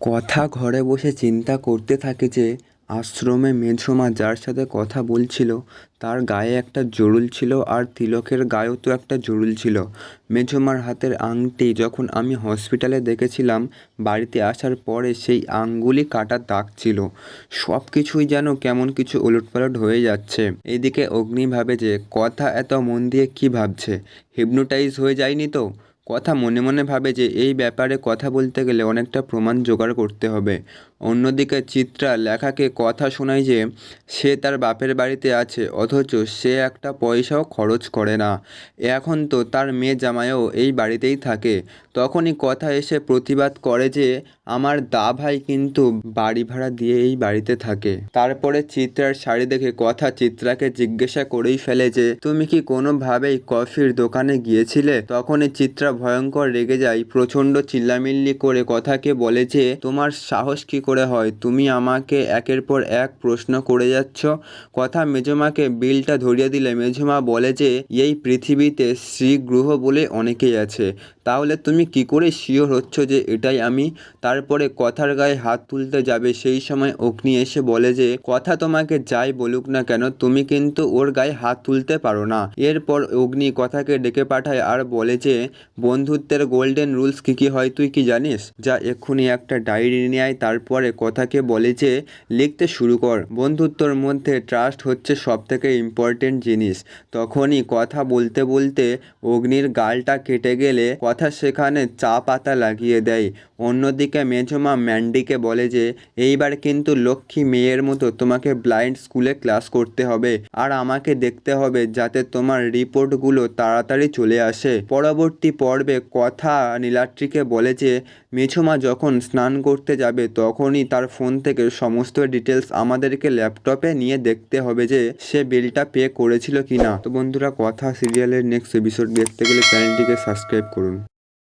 কথা ঘরে বসে চিন্তা করতে থাকে যে, আশ্রমে মেঝোমা যার সাথে কথা বলছিল, তার গায়ে একটা জরুল ছিল আর তিলকের গায়েও তো একটা জরুল ছিল। মেঝোমার হাতের আংটি যখন আমি হসপিটালে দেখেছিলাম, বাড়িতে আসার পরে সেই আঙ্গুলি কাটা দাগ ছিল। সব কিছুই যেন কেমন কিছু ওলটপালট হয়ে যাচ্ছে। এদিকে অগ্নি ভাবে যে, কথা এত মন দিয়ে কী ভাবছে? হিপনোটাইজ হয়ে যায়নি তো? কথা মনে মনে ভাবে যে এই ব্যাপারে কথা বলতে গেলে অনেকটা প্রমাণ জোগাড় করতে হবে। অন্যদিকে চিত্রা লেখাকে কথা শোনায় যে সে তার বাপের বাড়িতে আছে, অথচ সে একটা পয়সাও খরচ করে না। এখন তো তার মেয়ে জামাইও এই বাড়িতেই থাকে। তখনই কথা এসে প্রতিবাদ করে যে আমার দা ভাই কিন্তু বাড়ি ভাড়া দিয়ে এই বাড়িতে থাকে। তারপরে চিত্রার শাড়ি দেখে কথা চিত্রাকে জিজ্ঞাসা করেই ফেলে যে, তুমি কি কোনোভাবেই কফির দোকানে গিয়েছিলে? তখনই চিত্রা ভয়ঙ্কর রেগে যায়, প্রচণ্ড চিল্লামিল্লি করে কথাকে বলে যে তোমার সাহস কি করে হয়? তুমি আমাকে একের পর এক প্রশ্ন করে যাচ্ছ? কথা মেজমাকে বিলটা ধরিয়ে দিলে। মেজমা বলে যে, এই পৃথিবীতে শ্রীগ্রহ বলে অনেকেই আছে। তাহলে তুমি কি করে শিওর হচ্ছ যে এটাই আমি? তারপরে কথার গায়ে হাত তুলতে যাবে। সেই সময় অগ্নি এসে বলে যে, কথা তোমাকে যাই বলুক না কেন, তুমি কিন্তু ওর গায়ে হাত তুলতে পারো না। এরপর অগ্নি কথাকে ডেকে পাঠায় আর বলে যে বন্ধুত্বের গোল্ডেন রুলস কী কী হয় তুই কি জানিস? যা এক্ষুনি একটা ডায়েরি নিয়ে আয় তারপরে কথাকে বলে যে, লিখতে শুরু কর। বন্ধুত্বর মধ্যে ট্রাস্ট হচ্ছে সব থেকে ইম্পর্টেন্ট জিনিস। তখনই কথা বলতে বলতে অগ্নির গালটা কেটে গেলে কথা সেখানে চা পাতা লাগিয়ে দেয়। অন্যদিকে মেঝমা ম্যান্ডিকে বলে যে, এইবার কিন্তু লক্ষ্মী মেয়ের মতো তোমাকে ব্লাইন্ড স্কুলে ক্লাস করতে হবে। আর আমাকে দেখতে হবে যাতে তোমার রিপোর্টগুলো তাড়াতাড়ি চলে আসে। পরবর্তী পর্বে কথা নীলাদ্রিকে বলে যে মেছুমা যখন স্নান করতে যাবে, তখনই তার ফোন থেকে সমস্ত ডিটেলস আমাদেরকে ল্যাপটপে নিয়ে দেখতে হবে যে, সে বিলটা পে করেছিল কিনা। তো বন্ধুরা, কথা সিরিয়ালের নেক্সট এপিসোড দেখতে গেলে চ্যানেলটিকে সাবস্ক্রাইব করুন।